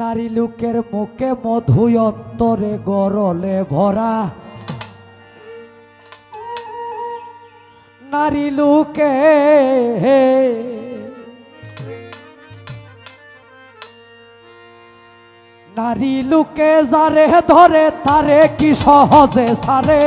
নারী লোকের মুখে মধু অন্তরে গরলে ভরা। নারী লোকে নারী লোকে যারে ধরে তারে কি সহজে সারে?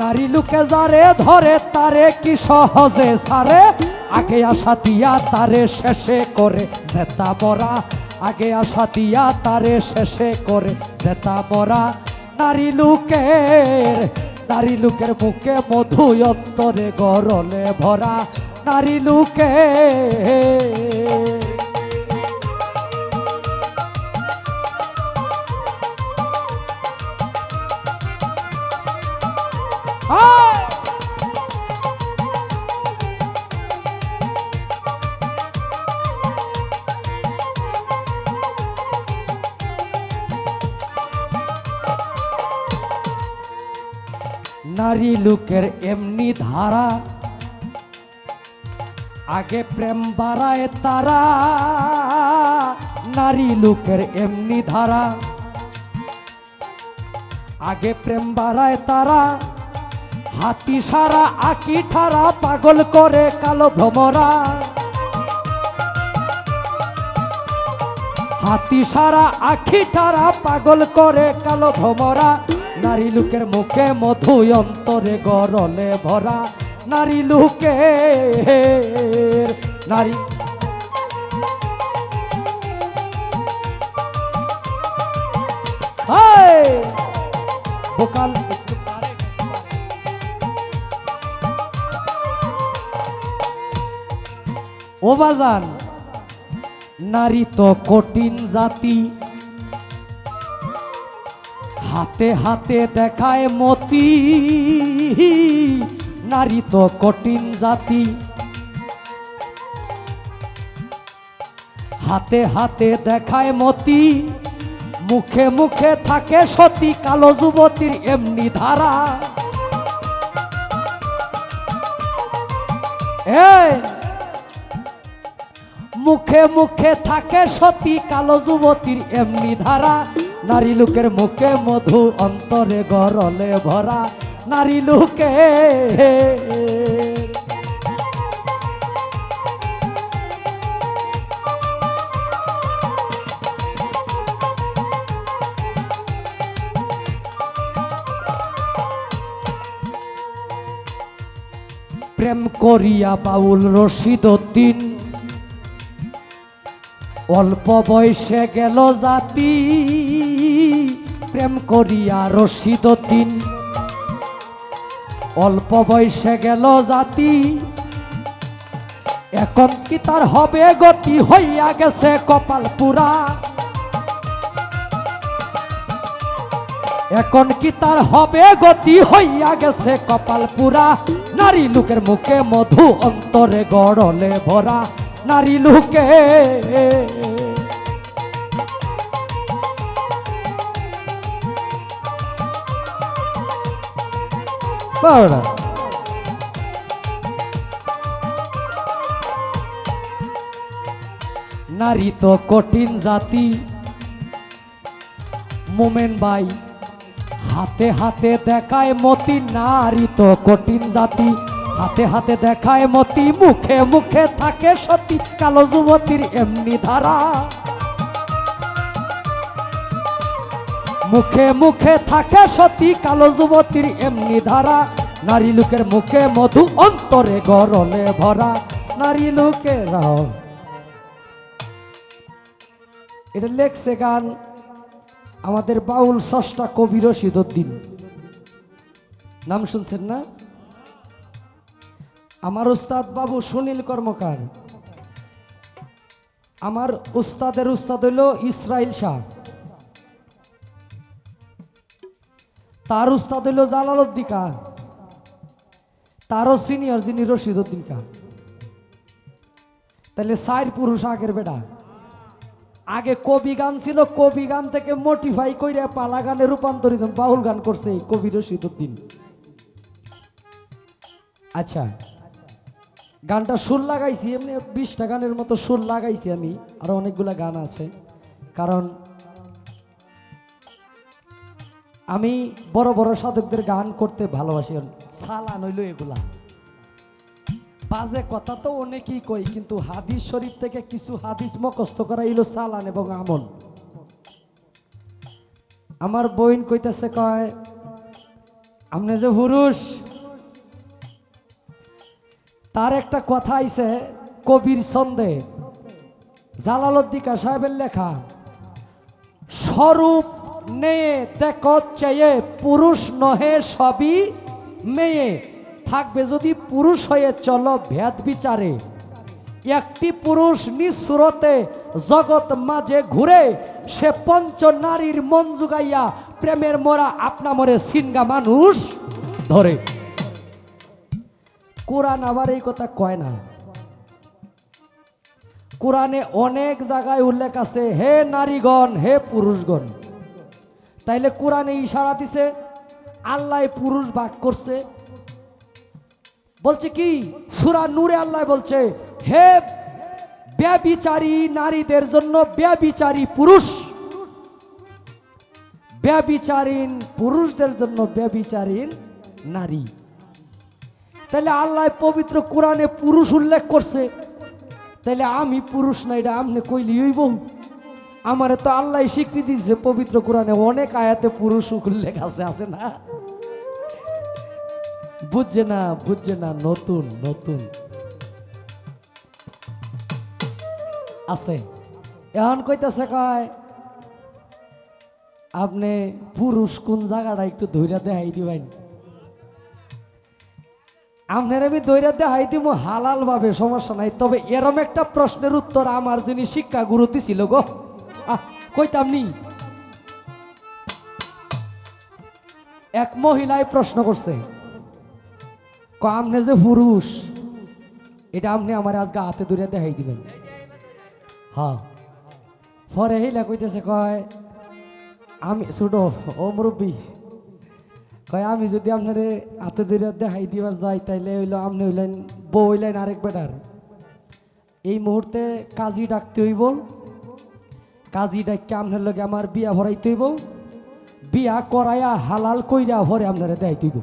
নারী লোকে যারে ধরে তারে কি সহজে সারে? আগে আসা দিয়া তারে শেষে করে জেতা মরা আগে আসা দিয়া তারে শেষে করে জেতা মরা নারী লোকের নারী লোকের মুখে মধু অন্তরে গরলে ভরা। নারী লোকের নারী লোকের এমনি ধারা। আগে প্রেম বাড়ায় তারা, নারী লোকের এমনি ধারা। আগে প্রেম বাড়ায় তারা, হাতি সারা, আকি ঠারা, পাগল করে কালো ভ্রমরা। হাতি সারা আখি ঠারা, পাগল করে কালো ভ্রমরা। নারী লোকের মুখে মধু অন্তরে গরলে ভরা নারী লোকে নারী! বোকাল ও বাজান, নারী তো কঠিন জাতি। হাতে হাতে দেখায় মতি। নারী তো কঠিন জাতি। হাতে হাতে দেখায় মতি। মুখে মুখে থাকে সতী কালো যুবতীর এমনি ধারা। মুখে মুখে থাকে সতী কালো যুবতীর এমনি ধারা। নারী লোকের মুখে মধু অন্তরে গরলে ভরা নারী লোকে। প্রেম করিয়া বাউল রশিদ উদ্দিন অল্প বয়সে গেল জাতি। প্রেম করিয়া রশিদ দিন। অল্প বয়সে গেল জাতি, এখন কি তার হবে গতি? হইয়া গেছে কপাল পুরা। এখন কি তার হবে গতি? হইয়া গেছে কপাল পুরা। নারী লোকের মুখে মধু অন্তরে গড়লে ভরা। নারী লোকে বাবা নারী তো কঠিন জাতি। মোমেন বাই হাতে হাতে দেখায় মতি। নারী তো কঠিন জাতি। হাতে হাতে দেখায় মতি। মুখে মুখে থাকে সতী। কালো যুবতীর এমনি ধারা। মুখে মুখে থাকে সতী কালো যুবতীর এমনি ধারা। নারী লোকের মুখে মধু অন্তরে গরলে ভরা। নারী লোকেরাও এটা লেখছে গান আমাদের বাউল ষষ্ঠা কবি রশিদুদ্দিন নাম শুনছেন না? আমার উস্তাদ বাবু সুনীল কর্মকার। আমার উস্তাদের উস্তাদ হইল ইসরাইল শাহ। তার উস্তাদ হইল জালালউদ্দিকা তারও সিনিয়র যিনি রশিদুদ্দিন কা তাহলে সাইর পুরুষ আগের বেটা। আগে কবি গান ছিল, কবি গান থেকে মোটিফাই কইরা পালা গানে রূপান্তরিত বাউল গান করছে এই কবি রশিদুদ্দিন আচ্ছা গানটা সুর লাগাইছি, এমনি বিশটা গানের মতো সুর লাগাইছি আমি, আরও অনেকগুলা গান আছে। কারণ আমি বড় বড় সাধকদের গান করতে ভালোবাসি। সালান হইল এগুলা। বাজে কথা তো অনেকেই কই কিন্তু হাদিস শরীফ থেকে কিছু হাদিস মুখস্থ করা হইল সালান এবং আমল। আমার বইন কইতেছে, কয়, আপনি যে পুরুষ, তার একটা কথা আইছে, কবির ছন্দে। জালালুদ্দিকা সাহেবের লেখা, স্বরূপ নেয়ে দেখ চেয়ে পুরুষ নহে সবই মেয়ে। থাকবে যদি পুরুষ হয়ে চলো ভেদ বিচারে। একটি পুরুষ নিঃসুরতে জগৎ মাঝে ঘুরে, সে পঞ্চ নারীর মন জুগাইয়া প্রেমের মোরা আপনা মরে সিনগা মানুষ ধরে। কোরআন আবার এই কথা কয় না। কোরআনে অনেক জায়গায় উল্লেখ আছে, হে নারীগণ, হে পুরুষগণ। তাইলে কোরআনে ইশারা দিছে, আল্লাহ পুরুষ বাক করছে। বলছে কি? সুরা নূরে আল্লাহ বলছে, হে ব্যবিচারী নারীদের জন্য ব্যবিচারী পুরুষ, ব্যবিচারীন পুরুষদের জন্য ব্যবিচারীন নারী। তাহলে আল্লাহ পবিত্র কোরআনে পুরুষ উল্লেখ করছে তাহলে আমি পুরুষ না, এটা আমনে কইলি হইব। আমারে তো আল্লাহ স্বীকৃতি দিচ্ছে পবিত্র কোরআনে অনেক আয়াতে পুরুষ উল্লেখ আছে আছে না? বুঝছে না বুঝছে না, নতুন নতুন। আস্তে। এখন কইতাছে কয়, আপনি পুরুষ কোন জায়গাটা একটু ধৈর্য দেখাই দিবেন? আপনার আমি দৈরা দেখাই দিব হালাল ভাবে সমস্যা নাই। তবে এরম একটা প্রশ্নের উত্তর আমার যিনি শিক্ষা গুরু দিছিল গো। কইতাম নি এক মহিলায় প্রশ্ন করছে ক আপনি যে পুরুষ, এটা আপনি আমার আজকে হাতে দূরে দেখাই দিবেন। হ্যাঁ। পরে হিলা কইতেছে, কয়, আমি ছোট, ও মুরব্বী, কয়, আমি যদি আপনারে হাতে ধরে দেখাই দিবার যাই, তাইলে হইল আপনি হইলেন, বউ হইলেন আরেক বেটার। এই মুহূর্তে কাজী ডাকতে হইব কাজী ডাককে আপনার লগে আমার বিয়া ভরাইতে হইব বিয়া করাইয়া হালাল কইরা ভরে আপনারে হইব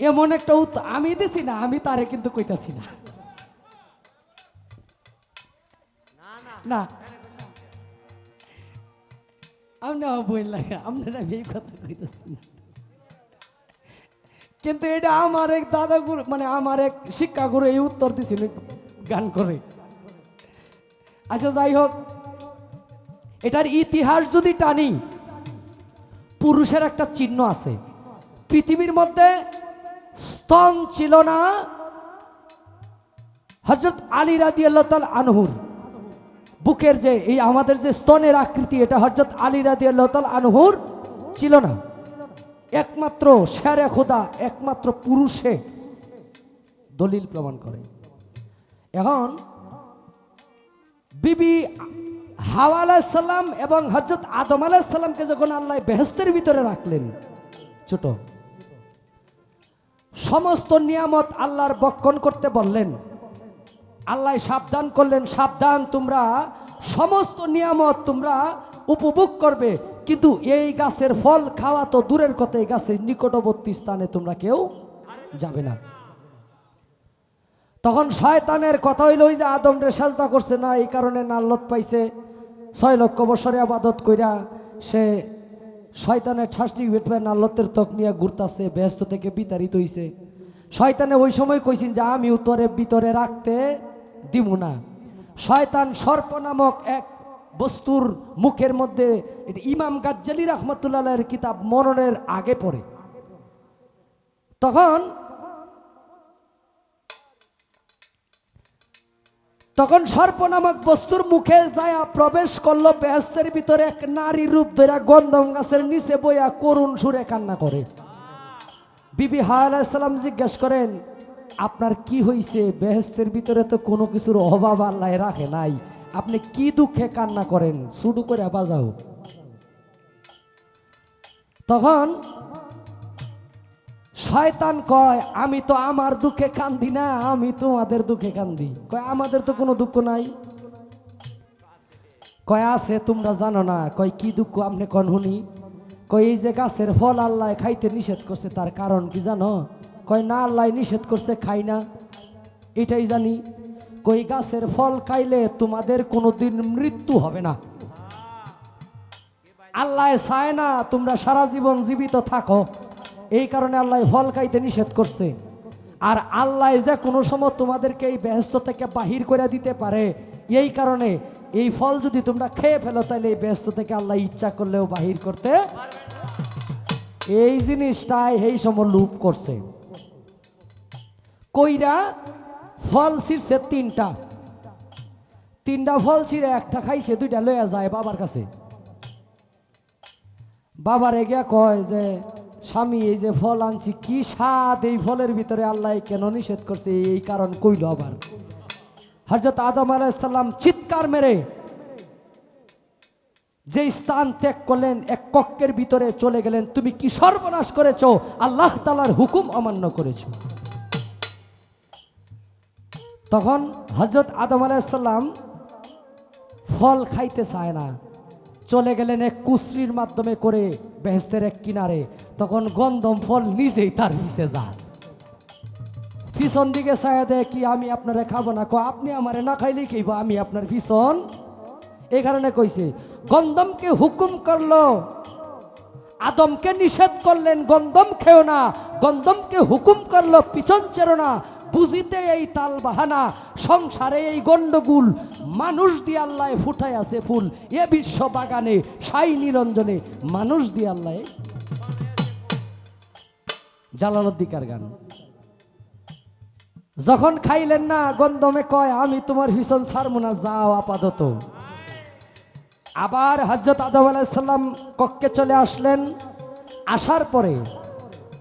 এমন একটা উত্তর আমি দিছি না, আমি তারে কিন্তু কইতাছি না। না আপনার কথা না। কিন্তু এটা আমার এক দাদা গুরু মানে আমার এক শিক্ষা গুরু এই উত্তর দিছিল গান করে। আচ্ছা যাই হোক। এটার ইতিহাস যদি টানি, পুরুষের একটা চিহ্ন আছে। পৃথিবীর মধ্যে স্তন ছিল না হজরত আলী রাদি আল্লাহ আনহুর। বুকের যে, এই আমাদের যে স্তনের আকৃতি, এটা হজরত আলী রাদি আল্লাহ আনহুর ছিল না। একমাত্র শেরে খোদা, একমাত্র পুরুষে দলিল প্রমাণ করে। এখন বিবি হাওয়া আলাইসাল্লাম এবং হজরত আদম আলাইসাল্লামকে যখন আল্লাহ বেহেস্তের ভিতরে রাখলেন, ছোট, সমস্ত নিয়ামত আল্লাহর বক্ষণ করতে বললেন। আল্লাহ সাবধান করলেন, সাবধান, তোমরা সমস্ত নিয়ামত তোমরা উপভোগ করবে, কিন্তু এই গাছের ফল খাওয়া তো দূরের কথা, এই গাছের নিকটবর্তী স্থানে তোমরা কেউ যাবে না। তখন শয়তানের কথা হইল যে আদম রে সাজদা করছে না, এই কারণে নাল্লত পাইছে। ছয় লক্ষ বছরে আবাদত কইরা সে শয়তানের ঠাসটি বেটবে নাল্লতের ত্বক নিয়ে ঘুরতাছে, ব্যস্ত থেকে বিতাড়িত হইছে। শয়তানে ওই সময় কইছেন যে, আমি উত্তরে, ভিতরে রাখতে দিব না। শয়তান সর্প নামক এক বস্তুর মুখের মধ্যে ইমাম গাজ্জালি রহমতুল্লাহের কিতাব মরণের আগে পড়ে। তখন তখন সর্প নামক বস্তুর মুখে যায় প্রবেশ করল বেহেস্তের ভিতরে এক নারী রূপ ধরে গন্ধম গাছের নিচে বইয়া করুণ সুরে কান্না করে। বিবি হায়ালাম জিজ্ঞেস করেন, আপনার কি হইছে? বেহেস্তের ভিতরে তো কোনো কিছুর অভাব আল্লাহ রাখে নাই। আপনি কি দুঃখে কান্না করেন? শুরু করে বাজাও। তখন শয়তান কয়, আমি তো আমার দুঃখে কান্দি না, আমি তোমাদের দুঃখে কান্দি। কয়, আমাদের তো কোনো দুঃখ নাই। কয়, আছে, তোমরা জানো না। কয়, কি দুঃখ আপনি কন শুনি? কয়, এই যে গাছের ফল আল্লাহ খাইতে নিষেধ করছে, তার কারণ কি জানো? কয়, না, আল্লাহ নিষেধ করছে, খাই না। এটাই জানি। কই গাছের ফল খাইলে তোমাদের কোনোদিন মৃত্যু হবে না। আল্লাহ চায় না তোমরা সারা জীবন জীবিত থাকো। এই কারণে আল্লাহ ফল খাইতে নিষেধ করছে। আর আল্লাহ যে কোনো সময় তোমাদেরকে এই ব্যস্ত থেকে বাহির করে দিতে পারে, এই কারণে এই ফল যদি তোমরা খেয়ে ফেলো, তাহলে এই ব্যস্ত থেকে আল্লাহ ইচ্ছা করলেও বাহির করতে এই জিনিসটাই এই সময় লুপ করছে। কইরা ফল ছিঁড়ছে তিনটা। তিনটা ফল ছিঁড়ে একটা খাইছে, দুইটা লইয়া যায় বাবার কাছে। বাবার এগিয়া কয় যে স্বামী, এই যে ফল আনছি, কি স্বাদ? এই ফলের ভিতরে আল্লাহ কেন নিষেধ করছে? এই কারণ কইল আবার। হজরত আদম আলাইসাল্লাম চিৎকার মেরে যে স্থান ত্যাগ করলেন, এক কক্ষের ভিতরে চলে গেলেন। তুমি কি সর্বনাশ করেছ? আল্লাহ তালার হুকুম অমান্য করেছ। তখন হজরত আদম আলাইসাল্লাম ফল খাইতে চায় না। চলে গেলেন এক কুশ্রির মাধ্যমে করে বেহেস্তের এক কিনারে। তখন গন্ধম ফল নিজেই তার নিচে যান পিছন দিকে ছায়া দেয় কি, আমি আপনারে খাব না? কো আপনি আমারে না খাইলেই খাইব আমি আপনার পিছন। এই কারণে কইছে, গন্ধমকে হুকুম করল, আদমকে নিষেধ করলেন, গন্ধম খেও না। গন্ধমকে হুকুম করল, পিছন চেরো না। বুঝিতে এই তাল বাহানা, সংসারে এই গন্ডগুল মানুষ দিয়ে আল্লাহ ফুটাই আছে ফুল। এ বিশ্ব বাগানে, সাই নিরঞ্জনে, মানুষ দিয়ে আল্লাহ জালালদ্দিকার গান। যখন খাইলেন না, গন্ধমে কয়, আমি তোমার ভীষণ ছাড়বো না, যাও আপাতত। আবার হজরত আদম আলাইসাল্লাম কক্ষে চলে আসলেন। আসার পরে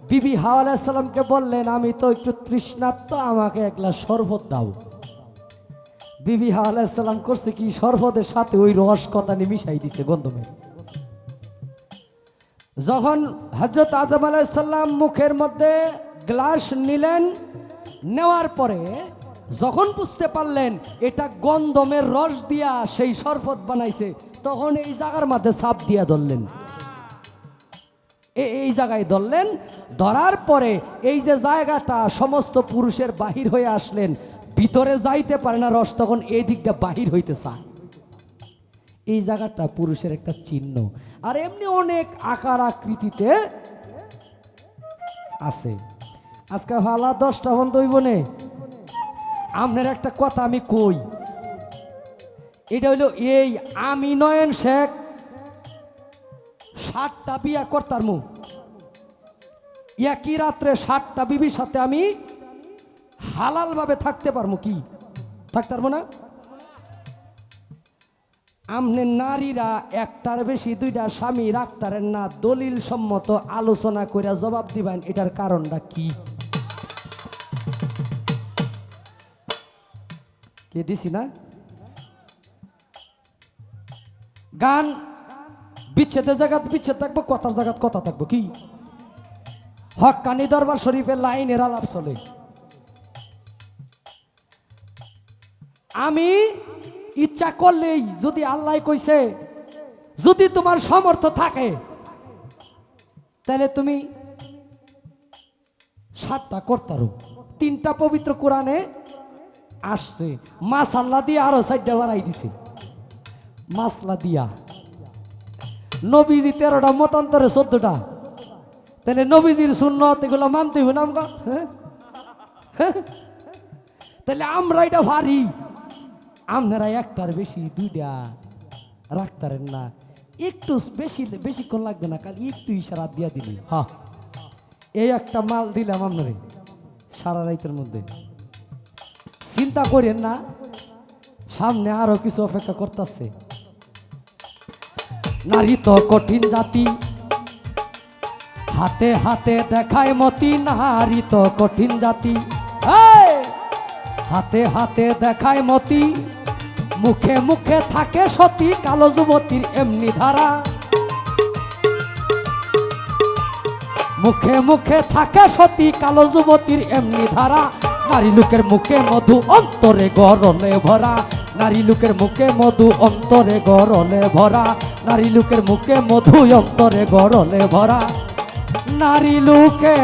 বিবি হাওয়া আলাইসাল্লামকে বললেন, আমি তো একটু তৃষ্ণার্ত, আমাকে এক গ্লাস শরবত দাও। বিবি হাওয়া আলাইসাল্লাম করছে কি, শরবতের সাথে ওই রস কতানি মিশাই দিছে গন্ধমে। যখন হজরত আদম আলাইসাল্লাম মুখের মধ্যে গ্লাস নিলেন, নেওয়ার পরে যখন বুঝতে পারলেন এটা গন্ধমের রস দিয়া সেই শরবত বানাইছে, তখন এই জায়গার মধ্যে সাপ দিয়া ধরলেন। এই জায়গায় ধরলেন, ধরার পরে এই যে জায়গাটা সমস্ত পুরুষের বাহির হয়ে আসলেন, ভিতরে যাইতে পারে না রস, তখন এই দিকটা বাহির হইতে চায় এই জায়গাটা পুরুষের একটা চিহ্ন। আর এমনি অনেক আকার আকৃতিতে আছে। আজকে ভালা দশটা বন্ধ হইব নে? আপনার একটা কথা আমি কই। এটা হইল এই আমি নয়ন শেখ ষাটটা বিয়া করতার মু। একই রাত্রে ষাটটা বিবির সাথে আমি হালালভাবে থাকতে পারব কি? থাকতে পারব না? আমনে নারীরা একটার বেশি, দুইটা স্বামী, রাখতারেন না। দলিল সম্মত আলোচনা করে জবাব দিবেন, এটার কারণটা কি? কে দিছি না? গান বিচ্ছেদের জায়গাত বিচ্ছেদ থাকব, কথার জায়গাত কথা থাকব, কি? হকানি দরবার শরীফের লাইনের আলাপ চলে। আমি ইচ্ছা করলেই যদি আল্লাহ কইছে, যদি তোমার সমর্থ থাকে, তাহলে তুমি সাতটা করতারো তিনটা পবিত্র কোরআনে আসছে। মাছ আল্লাহ দিয়ে আরও সাইডটা বাড়াই দিছে। মাসলা দিয়া। নবীজি তেরোটা, মতান্তরে চোদ্দটা। তাহলে নবীজির সুন্নত, এগুলো মানতে হইব না আমগা? হ্যাঁ? হ্যাঁ? তাহলে আমরা এটা ভারী। আপনারা একটার বেশি, দুইটা রাখতারেন না। একটু বেশি বেশিক্ষণ লাগবে না কাল একটু ইশারা দিয়া দিলি। হ্যাঁ এই একটা মাল দিলাম আপনারে, সারা রাইতের মধ্যে। চিন্তা করেন না, সামনে আরও কিছু অপেক্ষা করতেছে। নারী তো কঠিন জাতি, হাতে হাতে দেখায় মতি নারী তো কঠিন জাতি। হাতে হাতে দেখায় মতি মুখে মুখে থাকে সতী কালো যুবতীর এমনি ধারা। মুখে মুখে থাকে সতী কালো যুবতীর এমনি ধারা। নারী লোকের মুখে মধু অন্তরে গরলে ভরা। নারী লোকের মুখে মধু অন্তরে গরলে ভরা। নারী লোকের মুখে মধু অন্তরে গরলে ভরা। নারী লোকে